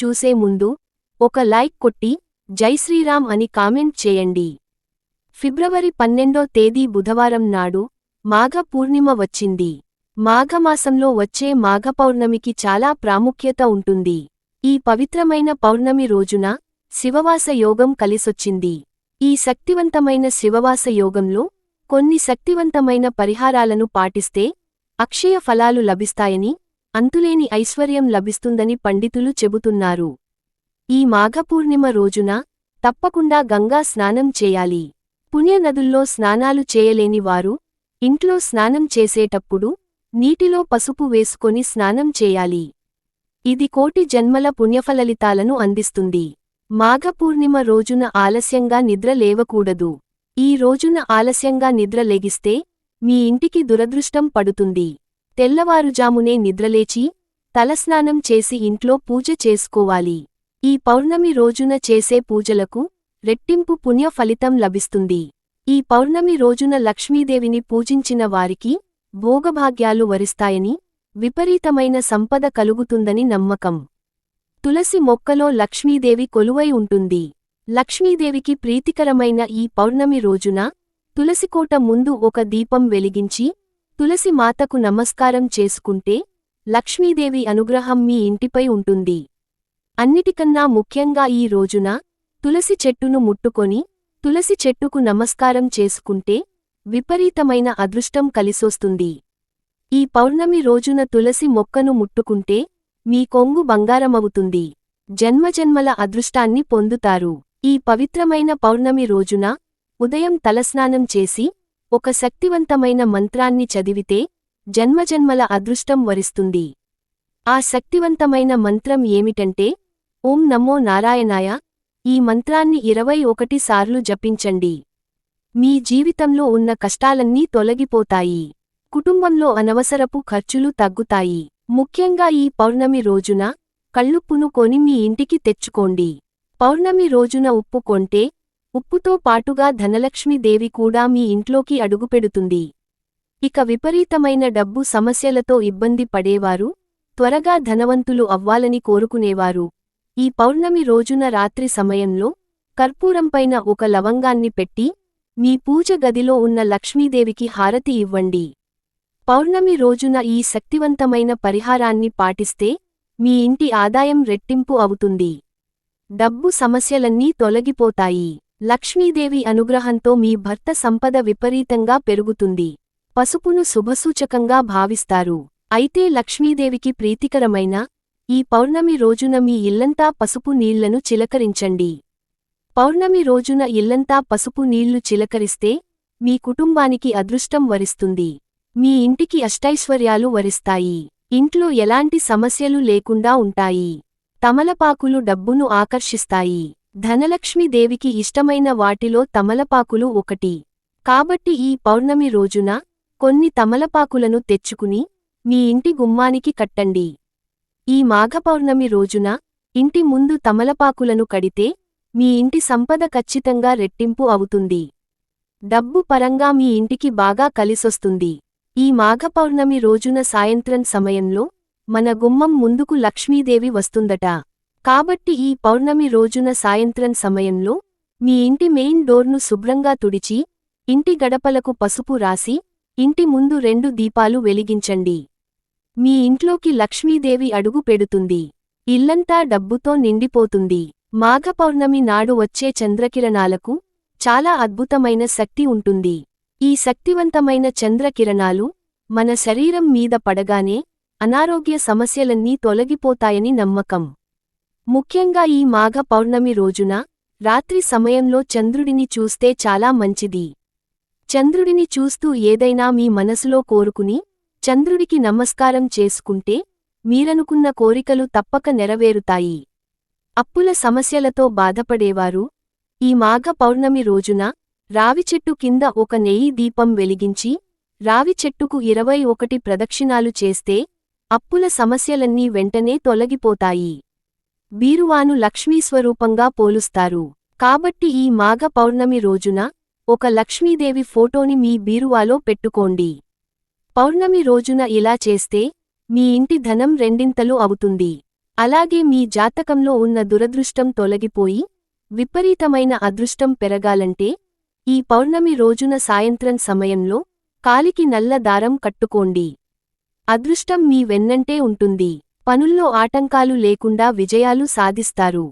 చూసే ముందు ఒక లైక్ కొట్టి జై శ్రీరామ్ అని కామెంట్ చేయండి. ఫిబ్రవరి పన్నెండో తేదీ బుధవారం నాడు మాఘ పూర్ణిమ వచ్చింది. మాఘమాసంలో వచ్చే మాఘ పౌర్ణమికి చాలా ప్రాముఖ్యత ఉంటుంది. ఈ పవిత్రమైన పౌర్ణమి రోజున శివవాస యోగం కలిసొచ్చింది. ఈ శక్తివంతమైన శివవాస యోగంలో కొన్ని శక్తివంతమైన పరిహారాలను పాటిస్తే అక్షయ ఫలాలు లభిస్తాయని అంతులేని ఐశ్వర్యం లభిస్తుందని పండితులు చెబుతున్నారు. ఈ మాఘపూర్ణిమ రోజున తప్పకుండా గంగా స్నానం చేయాలి. పుణ్యనదుల్లో స్నానాలు చేయలేని వారు ఇంట్లో స్నానం చేసేటప్పుడు నీటిలో పసుపు వేసుకొని స్నానం చేయాలి. ఇది కోటి జన్మల పుణ్యఫలలితాలను అందిస్తుంది. మాఘపూర్ణిమ రోజున ఆలస్యంగా నిద్ర లేవకూడదు. ఈ రోజున ఆలస్యంగా నిద్ర లెగిస్తే మీ ఇంటికి దురదృష్టం పడుతుంది. తెల్లవారుజామునే నిద్రలేచి తలస్నానం చేసి ఇంట్లో పూజ చేసుకోవాలి. ఈ పౌర్ణమి రోజున చేసే పూజలకు రెట్టింపు పుణ్య ఫలితం లభిస్తుంది. ఈ పౌర్ణమి రోజున లక్ష్మీదేవిని పూజించిన వారికి భోగభాగ్యాలు వరిస్తాయని విపరీతమైన సంపద కలుగుతుందని నమ్మకం. తులసి మొక్కలో లక్ష్మీదేవి కొలువై ఉంటుంది. లక్ష్మీదేవికి ప్రీతికరమైన ఈ పౌర్ణమి రోజున తులసికోట ముందు ఒక దీపం వెలిగించి తులసి మాతకు నమస్కారం చేసుకుంటే లక్ష్మీదేవి అనుగ్రహం మీ ఇంటిపై ఉంటుంది. అన్నిటికన్నా ముఖ్యంగా ఈ రోజున తులసి చెట్టును ముట్టుకొని తులసి చెట్టుకు నమస్కారం చేసుకుంటే విపరీతమైన అదృష్టం కలిసొస్తుంది. ఈ పౌర్ణమి రోజున తులసి మొక్కను ముట్టుకుంటే మీ కొంగు బంగారమవుతుంది. జన్మజన్మల అదృష్టాన్ని పొందుతారు. ఈ పవిత్రమైన పౌర్ణమి రోజున ఉదయం తలస్నానం చేసి ఒక శక్తివంతమైన మంత్రాన్ని చదివితే జన్మజన్మల అదృష్టం వరిస్తుంది. ఆ శక్తివంతమైన మంత్రం ఏమిటంటే ఓం నమో నారాయణాయ ఈ మంత్రాన్ని ఇరవై ఒకటి సార్లు జపించండి. మీ జీవితంలో ఉన్న కష్టాలన్నీ తొలగిపోతాయి. కుటుంబంలో అనవసరపు ఖర్చులు తగ్గుతాయి. ముఖ్యంగా ఈ పౌర్ణమి రోజున కళ్ళుప్పును కొని మీ ఇంటికి తెచ్చుకోండి. పౌర్ణమి రోజున ఉప్పు కొంటే ఉప్పుతో పాటుగా ధనలక్ష్మీదేవి కూడా మీ ఇంట్లోకి అడుగుపెడుతుంది. ఇక విపరీతమైన డబ్బు సమస్యలతో ఇబ్బంది పడేవారు త్వరగా ధనవంతులు అవ్వాలని కోరుకునేవారు. ఈ పౌర్ణమి రోజున రాత్రి సమయంలో కర్పూరంపైన ఒక లవంగాన్ని పెట్టి మీ పూజ గదిలో ఉన్న లక్ష్మీదేవికి హారతి ఇవ్వండి. పౌర్ణమి రోజున ఈ శక్తివంతమైన పరిహారాన్ని పాటిస్తే మీ ఇంటి ఆదాయం రెట్టింపు అవుతుంది. డబ్బు సమస్యలన్నీ తొలగిపోతాయి. లక్ష్మీదేవి అనుగ్రహంతో మీ భర్త సంపద విపరీతంగా పెరుగుతుంది. పసుపును శుభసూచకంగా భావిస్తారు. అయితే లక్ష్మీదేవికి ప్రీతికరమైన ఈ పౌర్ణమి రోజున మీ ఇల్లంతా పసుపు నీళ్ళను చిలకరించండి. పౌర్ణమి రోజున ఇల్లంతా పసుపు నీళ్ళు చిలకరిస్తే మీ కుటుంబానికి అదృష్టం వరిస్తుంది. మీ ఇంటికి అష్టైశ్వర్యాలు వరిస్తాయి. ఇంట్లో ఎలాంటి సమస్యలు లేకుండా ఉంటాయి. తమలపాకులు డబ్బును ఆకర్షిస్తాయి. ధనలక్ష్మీదేవికి ఇష్టమైన వాటిలో తమలపాకులు ఒకటి. కాబట్టి ఈ పౌర్ణమి రోజున కొన్ని తమలపాకులను తెచ్చుకుని మీ ఇంటి గుమ్మానికి కట్టండి. ఈ మాఘపౌర్ణమి రోజున ఇంటి ముందు తమలపాకులను కడితే మీ ఇంటి సంపద ఖచ్చితంగా రెట్టింపు అవుతుంది. డబ్బు పరంగా మీ ఇంటికి బాగా కలిసొస్తుంది. ఈ మాఘపౌర్ణమి రోజున సాయంత్రం సమయంలో మన గుమ్మం ముందుకు లక్ష్మీదేవి వస్తుందట. కాబట్టి ఈ పౌర్ణమి రోజున సాయంత్రం సమయంలో మీ ఇంటి మెయిన్ డోర్ను శుభ్రంగా తుడిచి ఇంటి గడపలకు పసుపు రాసి ఇంటి ముందు రెండు దీపాలు వెలిగించండి. మీ ఇంట్లోకి లక్ష్మీదేవి అడుగు పెడుతుంది. ఇల్లంతా డబ్బుతో నిండిపోతుంది. మాఘ పౌర్ణమి నాడు వచ్చే చంద్రకిరణాలకు చాలా అద్భుతమైన శక్తి ఉంటుంది. ఈ శక్తివంతమైన చంద్రకిరణాలు మన శరీరం మీద పడగానే అనారోగ్య సమస్యలన్నీ తొలగిపోతాయని నమ్మకం. ముఖ్యంగా ఈ మాఘ పౌర్ణమి రోజున రాత్రి సమయంలో చంద్రుడిని చూస్తే చాలా మంచిది. చంద్రుడిని చూస్తూ ఏదైనా మీ మనసులో కోరుకుని చంద్రుడికి నమస్కారం చేసుకుంటే మీరనుకున్న కోరికలు తప్పక నెరవేరుతాయి. అప్పుల సమస్యలతో బాధపడేవారు. ఈ మాఘ పౌర్ణమి రోజున రావి చెట్టు కింద ఒక నెయ్యి దీపం వెలిగించి రావి చెట్టుకు ఇరవై ఒకటి ప్రదక్షిణాలు చేస్తే అప్పుల సమస్యలన్నీ వెంటనే తొలగిపోతాయి. బీరువాను లక్ష్మీస్వరూపంగా పోలుస్తారు. కాబట్టి ఈ మాఘ పౌర్ణమి రోజున ఒక లక్ష్మీదేవి ఫోటోని మీ బీరువాలో పెట్టుకోండి. పౌర్ణమి రోజున ఇలా చేస్తే మీ ఇంటి ధనం రెండింతలు అవుతుంది. అలాగే మీ జాతకంలో ఉన్న దురదృష్టం తొలగిపోయి విపరీతమైన అదృష్టం పెరగాలంటే ఈ పౌర్ణమి రోజున సాయంత్రం సమయంలో కాలికి నల్ల దారం కట్టుకోండి. అదృష్టం మీ వెన్నంటే ఉంటుంది. పనుల్లో ఆటంకాలు లేకుండా విజయాలు సాధిస్తారు.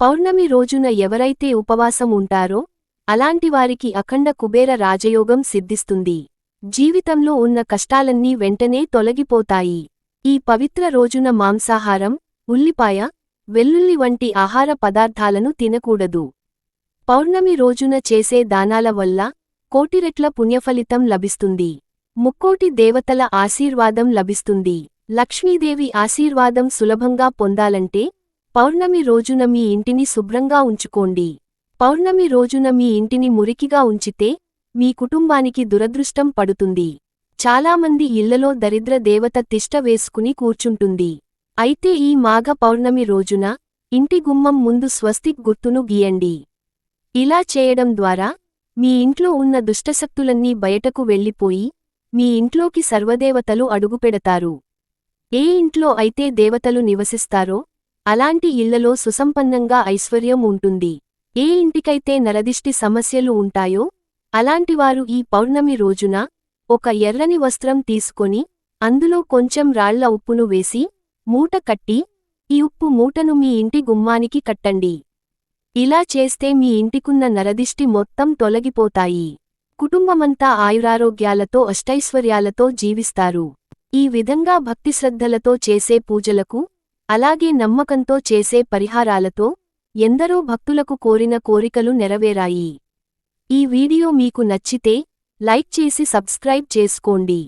పౌర్ణమి రోజున ఎవరైతే ఉపవాసం ఉంటారో అలాంటివారికి అఖండ కుబేర రాజయోగం సిద్ధిస్తుంది. జీవితంలో ఉన్న కష్టాలన్నీ వెంటనే తొలగిపోతాయి. ఈ పవిత్ర రోజున మాంసాహారం ఉల్లిపాయ వెల్లుల్లి వంటి ఆహార పదార్థాలను తినకూడదు. పౌర్ణమి రోజున చేసే దానాల వల్ల కోటిరెట్ల పుణ్యఫలితం లభిస్తుంది. ముక్కోటి దేవతల ఆశీర్వాదం లభిస్తుంది. లక్ష్మీదేవి ఆశీర్వాదం సులభంగా పొందాలంటే పౌర్ణమి రోజున మీ ఇంటిని శుభ్రంగా ఉంచుకోండి. పౌర్ణమి రోజున మీ ఇంటిని మురికిగా ఉంచితే మీ కుటుంబానికి దురదృష్టం పడుతుంది. చాలామంది ఇళ్ళలో దరిద్ర దేవత తిష్ట వేసుకుని కూర్చుంటుంది. అయితే ఈ మాఘ పౌర్ణమి రోజున ఇంటి గుమ్మం ముందు స్వస్తిక్ గుర్తును గీయండి. ఇలా చేయడం ద్వారా మీ ఇంట్లో ఉన్న దుష్టశక్తులన్నీ బయటకు వెళ్ళిపోయి మీ ఇంట్లోకి సర్వదేవతలు అడుగుపెడతారు. ఏ ఇంట్లో అయితే దేవతలు నివసిస్తారో అలాంటి ఇళ్ళలో సుసంపన్నంగా ఐశ్వర్యం ఉంటుంది. ఏ ఇంటికైతే నరదిష్టి సమస్యలు ఉంటాయో అలాంటివారు ఈ పౌర్ణమి రోజున ఒక ఎర్రని వస్త్రం తీసుకొని అందులో కొంచెం రాళ్ళ ఉప్పును వేసి మూట కట్టి ఈ ఉప్పు మూటను మీ ఇంటి గుమ్మానికి కట్టండి. ఇలా చేస్తే మీ ఇంటికున్న నరదిష్టి మొత్తం తొలగిపోతాయి. కుటుంబమంతా ఆయురారోగ్యాలతో అష్టైశ్వర్యాలతో జీవిస్తారు. ఈ విధంగా భక్తిశ్రద్ధలతో చేసే పూజలకు అలాగే నమ్మకంతో చేసే పరిహారాలతో ఎందరో భక్తులకు కోరిన కోరికలు నెరవేరాయి. ఈ వీడియో మీకు నచ్చితే లైక్ చేసి సబ్స్క్రైబ్ చేసుకోండి.